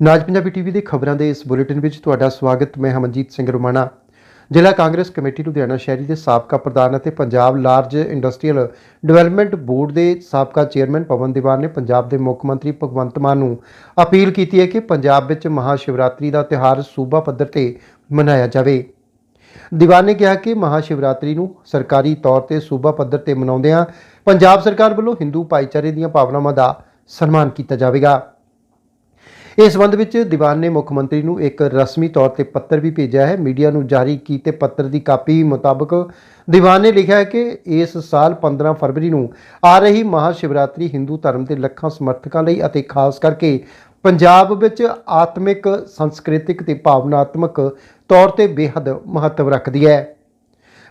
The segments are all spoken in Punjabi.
ਨਾਜ ਪੰਜਾਬੀ ਟੀਵੀ ਦੇ ਖਬਰਾਂ ਦੇ ਇਸ ਬੁਲੇਟਿਨ ਵਿੱਚ ਤੁਹਾਡਾ ਸਵਾਗਤ, ਮੈਂ ਹਮਨਜੀਤ ਸਿੰਘ ਰੋਮਾਣਾ। ਜ਼ਿਲ੍ਹਾ ਕਾਂਗਰਸ ਕਮੇਟੀ ਲੁਧਿਆਣਾ ਸ਼ਹਿਰੀ ਦੇ ਸਾਬਕਾ ਪ੍ਰਧਾਨ ਅਤੇ Punjab large industrial development board ਦੇ ਸਾਬਕਾ ਚੇਅਰਮੈਨ ਪਵਨ ਦੀਵਾਨ ਨੇ ਪੰਜਾਬ ਦੇ ਮੁੱਖ ਮੰਤਰੀ ਭਗਵੰਤ ਮਾਨ ਨੂੰ ਅਪੀਲ ਕੀਤੀ ਹੈ ਕਿ ਪੰਜਾਬ ਵਿੱਚ ਮਹਾ ਸ਼ਿਵਰਾਤਰੀ ਦਾ ਤਿਉਹਾਰ ਸੂਬਾ ਪੱਧਰ ਤੇ ਮਨਾਇਆ ਜਾਵੇ। ਦੀਵਾਨ ਨੇ ਕਿਹਾ ਕਿ ਮਹਾ ਸ਼ਿਵਰਾਤਰੀ ਨੂੰ ਸਰਕਾਰੀ ਤੌਰ ਤੇ ਸੂਬਾ ਪੱਧਰ ਤੇ ਮਨਾਉਂਦਿਆਂ ਪੰਜਾਬ ਸਰਕਾਰ ਵੱਲੋਂ ਹਿੰਦੂ ਭਾਈਚਾਰੇ ਦੀਆਂ ਭਾਵਨਾਵਾਂ ਦਾ ਸਨਮਾਨ ਕੀਤਾ ਜਾਵੇਗਾ। ਇਸ ਸੰਬੰਧ ਵਿੱਚ ਦੀਵਾਨ ਨੇ ਮੁੱਖ ਮੰਤਰੀ ਨੂੰ ਇੱਕ ਰਸਮੀ ਤੌਰ ਤੇ ਪੱਤਰ ਵੀ ਭੇਜਿਆ ਹੈ। ਮੀਡੀਆ ਨੂੰ ਜਾਰੀ ਕੀਤੇ ਪੱਤਰ ਦੀ ਕਾਪੀ ਮੁਤਾਬਕ ਦੀਵਾਨ ਨੇ ਲਿਖਿਆ ਹੈ ਕਿ ਇਸ ਸਾਲ 15 ਫਰਵਰੀ ਨੂੰ ਆ ਰਹੀ ਮਹਾ ਸ਼ਿਵਰਾਤਰੀ ਹਿੰਦੂ ਧਰਮ ਦੇ ਲੱਖਾਂ ਸਮਰਥਕਾਂ ਲਈ ਅਤੇ ਖਾਸ ਕਰਕੇ ਪੰਜਾਬ ਵਿੱਚ ਆਤਮਿਕ, ਸੰਸਕ੍ਰਿਤਿਕ ਤੇ ਭਾਵਨਾਤਮਕ ਤੌਰ ਤੇ ਬੇਹੱਦ ਮਹੱਤਵ ਰੱਖਦੀ ਹੈ।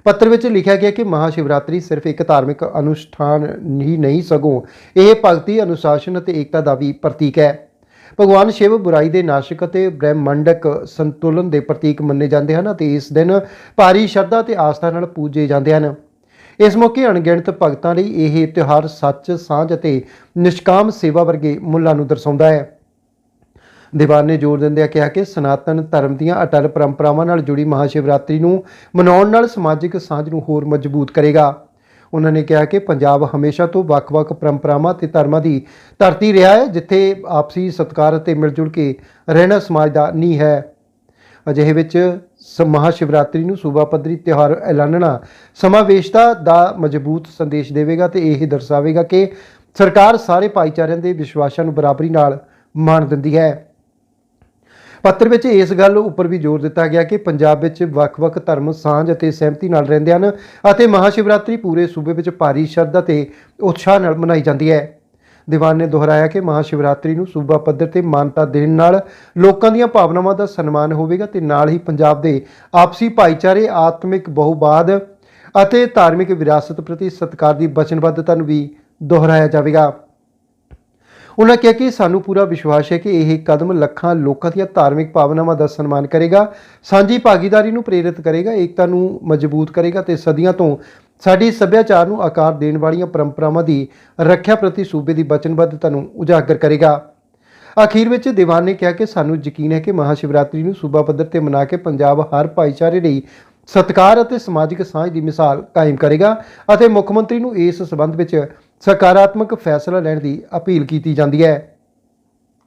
ਪੱਤਰ ਵਿੱਚ ਲਿਖਿਆ ਗਿਆ ਕਿ ਮਹਾ ਸ਼ਿਵਰਾਤਰੀ ਸਿਰਫ ਇੱਕ ਧਾਰਮਿਕ ਅਨੁਸ਼ਠਾਨ ਹੀ ਨਹੀਂ, ਸਗੋਂ ਇਹ ਭਗਤੀ, ਅਨੁਸ਼ਾਸਨ ਅਤੇ ਏਕਤਾ ਦਾ ਵੀ ਪ੍ਰਤੀਕ ਹੈ। ਭਗਵਾਨ ਸ਼ਿਵ ਬੁਰਾਈ ਦੇ ਨਾਸ਼ਕ ਅਤੇ ਬ੍ਰਹਿਮੰਡਕ ਸੰਤੁਲਨ ਦੇ ਪ੍ਰਤੀਕ ਮੰਨੇ ਜਾਂਦੇ ਹਨ ਅਤੇ ਇਸ ਦਿਨ ਭਾਰੀ ਸ਼ਰਧਾ ਤੇ ਆਸਥਾ ਨਾਲ ਪੂਜੇ ਜਾਂਦੇ ਹਨ। ਇਸ ਮੌਕੇ ਅਣਗਿਣਤ ਭਗਤਾਂ ਲਈ ਇਹ ਤਿਉਹਾਰ ਸੱਚ, ਸਾਂਝ ਅਤੇ ਨਿਸ਼ਕਾਮ ਸੇਵਾ ਵਰਗੇ ਮੁੱਲਾਂ ਨੂੰ ਦਰਸਾਉਂਦਾ ਹੈ। ਦੀਵਾਨ ਨੇ ਜ਼ੋਰ ਦਿੰਦਿਆਂ ਕਿਹਾ ਕਿ ਸਨਾਤਨ ਧਰਮ ਦੀਆਂ ਅਟਲ ਪਰੰਪਰਾਵਾਂ ਨਾਲ ਜੁੜੀ ਮਹਾਸ਼ਿਵਰਾਤਰੀ ਨੂੰ ਮਨਾਉਣ ਨਾਲ ਸਮਾਜਿਕ ਸਾਂਝ ਨੂੰ ਹੋਰ ਮਜ਼ਬੂਤ ਕਰੇਗਾ। ਉਹਨਾਂ ਨੇ ਕਿਹਾ ਕਿ ਪੰਜਾਬ ਹਮੇਸ਼ਾ ਤੋਂ ਵੱਖ-ਵੱਖ ਪਰੰਪਰਾਵਾਂ ਤੇ ਧਰਮਾਂ ਦੀ ਧਰਤੀ ਰਿਹਾ ਹੈ, ਜਿੱਥੇ ਆਪਸੀ ਸਤਿਕਾਰ ਅਤੇ ਮਿਲ-ਜੁਲ ਕੇ ਰਹਿਣਾ ਸਮਾਜ ਦਾ ਨੀਂਹ ਹੈ। ਅਜਿਹੇ ਵਿੱਚ ਸ- ਮਹਾਸ਼ਿਵਰਾਤਰੀ ਨੂੰ ਸੂਬਾ ਪੱਧਰੀ ਤਿਉਹਾਰ ਐਲਾਨਣਾ ਸਮਾਵੇਸ਼ਤਾ ਦਾ ਮਜ਼ਬੂਤ ਸੰਦੇਸ਼ ਦੇਵੇਗਾ ਤੇ ਇਹ ਦਰਸਾਵੇਗਾ ਕਿ ਸਰਕਾਰ ਸਾਰੇ ਭਾਈਚਾਰਿਆਂ ਦੇ ਵਿਸ਼ਵਾਸਾਂ ਨੂੰ ਬਰਾਬਰੀ ਨਾਲ ਮਾਣ ਦਿੰਦੀ ਹੈ। ਪੱਤਰ ਵਿੱਚ ਇਸ ਗੱਲ ਉੱਪਰ ਵੀ ਜ਼ੋਰ ਦਿੱਤਾ ਗਿਆ ਕਿ ਪੰਜਾਬ ਵਿੱਚ ਵੱਖ-ਵੱਖ ਧਰਮ, ਸਾਂਝ ਅਤੇ ਸਹਿਮਤੀ ਨਾਲ ਰਹਿੰਦੇ ਹਨ ਅਤੇ ਮਹਾਸ਼ਿਵਰਾਤਰੀ ਪੂਰੇ ਸੂਬੇ ਵਿੱਚ ਭਾਰੀ ਸ਼ਰਧਾ ਤੇ ਉਤਸ਼ਾਹ ਨਾਲ ਮਨਾਈ ਜਾਂਦੀ ਹੈ। ਦੀਵਾਨ ਨੇ ਦੁਹਰਾਇਆ ਕਿ ਮਹਾਸ਼ਿਵਰਾਤਰੀ ਨੂੰ ਸੂਬਾ ਪੱਧਰ ਤੇ ਮਾਨਤਾ ਦੇਣ ਨਾਲ ਲੋਕਾਂ ਦੀਆਂ ਭਾਵਨਾਵਾਂ ਦਾ ਸਨਮਾਨ ਹੋਵੇਗਾ ਤੇ ਨਾਲ ਹੀ ਪੰਜਾਬ ਦੇ ਆਪਸੀ ਭਾਈਚਾਰੇ, ਆਤਮਿਕ ਬਹੁਬਾਦ ਅਤੇ ਧਾਰਮਿਕ ਵਿਰਾਸਤ ਪ੍ਰਤੀ ਸਤਿਕਾਰ ਦੀ ਵਚਨਬੱਧਤਾ ਨੂੰ ਵੀ ਦੁਹਰਾਇਆ ਜਾਵੇਗਾ। ਉਹਨਾਂ ਕਿਹਾ ਕਿ ਸਾਨੂੰ ਪੂਰਾ ਵਿਸ਼ਵਾਸ ਹੈ ਕਿ ਇਹ ਕਦਮ ਲੱਖਾਂ ਲੋਕਾਂ ਦੀਆਂ ਧਾਰਮਿਕ ਭਾਵਨਾਵਾਂ ਦਾ ਸਨਮਾਨ ਕਰੇਗਾ, ਸਾਂਝੀ ਭਾਗੀਦਾਰੀ ਨੂੰ ਪ੍ਰੇਰਿਤ ਕਰੇਗਾ, ਏਕਤਾ ਨੂੰ ਮਜ਼ਬੂਤ ਕਰੇਗਾ ਤੇ ਸਦੀਆਂ ਤੋਂ ਸਾਡੀ ਸੱਭਿਆਚਾਰ ਨੂੰ ਆਕਾਰ ਦੇਣ ਵਾਲੀਆਂ ਪਰੰਪਰਾਵਾਂ ਦੀ ਰੱਖਿਆ ਪ੍ਰਤੀ ਸੂਬੇ ਦੀ ਵਚਨਬੱਧਤਾ ਨੂੰ ਉਜਾਗਰ ਕਰੇਗਾ। ਅਖੀਰ ਵਿੱਚ ਦੀਵਾਨ ਨੇ ਕਿਹਾ ਕਿ ਸਾਨੂੰ ਯਕੀਨ ਹੈ ਕਿ ਮਹਾਸ਼ਿਵਰਾਤਰੀ ਨੂੰ ਸੂਬਾ ਪੱਧਰ ਤੇ ਮਨਾ ਕੇ ਪੰਜਾਬ ਹਰ ਭਾਈਚਾਰੇ ਲਈ ਸਤਿਕਾਰ ਅਤੇ ਸਮਾਜਿਕ ਸਾਂਝ ਦੀ ਮਿਸਾਲ ਕਾਇਮ ਕਰੇਗਾ ਅਤੇ ਮੁੱਖ ਮੰਤਰੀ ਨੂੰ ਇਸ ਸਬੰਧ ਵਿੱਚ ਸਕਾਰਾਤਮਕ ਫੈਸਲਾ ਲੈਣ ਦੀ ਅਪੀਲ ਕੀਤੀ ਜਾਂਦੀ ਹੈ।